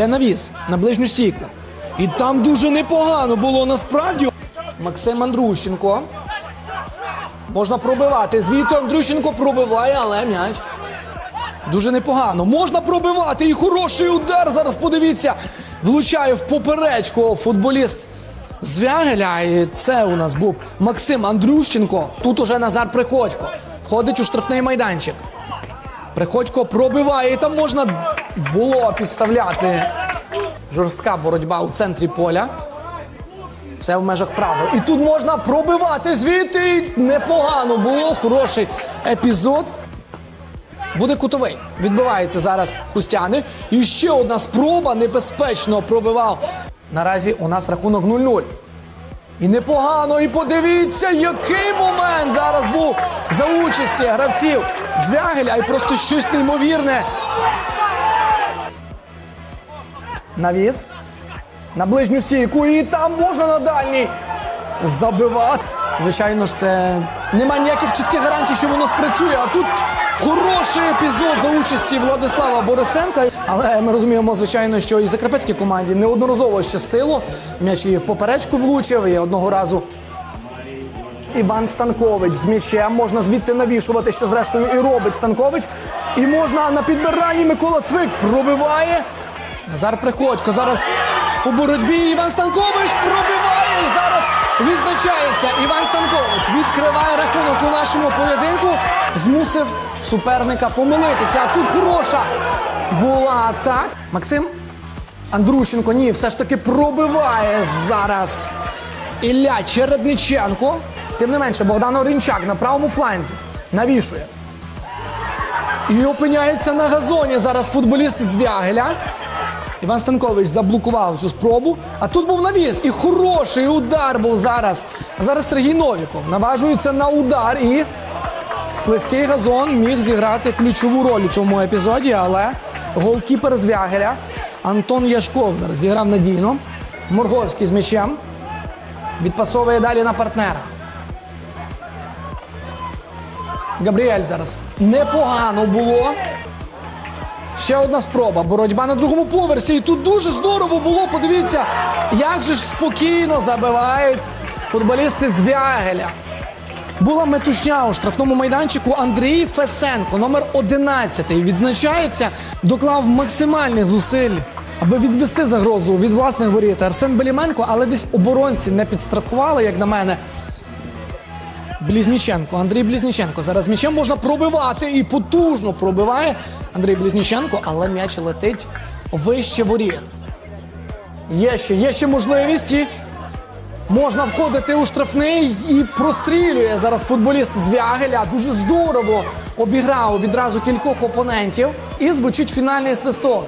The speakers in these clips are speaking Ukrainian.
Йде навіс на ближню стійку. І там дуже непогано було насправді. Максим Андрущенко. Можна пробивати. Звідти Андрющенко пробиває, але м'яч. Дуже непогано. Можна пробивати. І хороший удар. Зараз подивіться. Влучає в поперечку футболіст Звягеля. І це у нас був Максим Андрющенко. Тут уже Назар Приходько. Входить у штрафний майданчик. Приходько пробиває. І там можна було підставляти. Жорстка боротьба у центрі поля. Все в межах правил. І тут можна пробивати звідти. Непогано було. Хороший епізод. Буде кутовий. Відбивається зараз Хустяни. І ще одна спроба небезпечно пробивав. Наразі у нас рахунок 0-0. І непогано. І подивіться, який момент зараз був за участі гравців Звягеля. І просто щось неймовірне. Навіс. На ближню стійку. І там можна на дальній забивати. Звичайно ж, це немає ніяких чітких гарантій, що воно спрацює. А тут хороший епізод за участі Владислава Борисенка. Але ми розуміємо, звичайно, що і закарпатській команді неодноразово щастило. М'яч і в поперечку влучив, і одного разу Іван Станкович з м'ячем. Можна звідти навішувати, що зрештою і робить Станкович. І можна на підбиранні Микола Цвик пробиває. Назар Приходько зараз у боротьбі. Іван Станкович пробиває. І зараз відзначається. Іван Станкович відкриває рахунок у нашому поєдинку. Змусив суперника помилитися. А тут хороша була атака. Максим Андрущенко ні, все ж таки пробиває зараз Ілля Чередниченко. Тим не менше, Богдан Орінчак на правому фланзі навішує. І опиняється на газоні зараз футболіст з Вягеля. Іван Станкович заблокував цю спробу. А тут був навіс. І хороший удар був зараз. Зараз Сергій Новіков наважується на удар і слизький газон міг зіграти ключову роль у цьому епізоді, але голкіпер з Вягеля Антон Яшков зараз зіграв надійно. Морговський з м'ячем. Відпасовує далі на партнера. Габріель зараз. Непогано було. Ще одна спроба. Боротьба на другому поверсі. І тут дуже здорово було. Подивіться, як же ж спокійно забивають футболісти з Вягеля. Була метушня у штрафному майданчику Андрій Фесенко, номер 11, відзначається, доклав максимальних зусиль, аби відвести загрозу від власних воріт. Арсен Беліменко, але десь оборонці не підстрахували, як на мене. Близніченко, Андрій Близніченко. Зараз м'ячем можна пробивати і потужно пробиває Андрій Близніченко, але м'яч летить вище воріт. Є ще, є ще можливість і можна входити у штрафний і прострілює зараз футболіст з Вягеля. Дуже здорово обіграв відразу кількох опонентів. І звучить фінальний свисток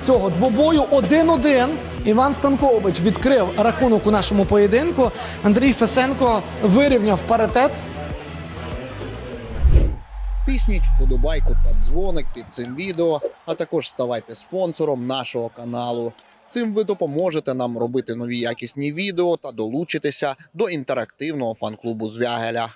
цього двобою 1-1. Іван Станкович відкрив рахунок у нашому поєдинку. Андрій Фесенко вирівняв паритет. Тисніть вподобайку та дзвоник під цим відео, а також ставайте спонсором нашого каналу. Цим ви допоможете нам робити нові якісні відео та долучитися до інтерактивного фан-клубу Звягеля.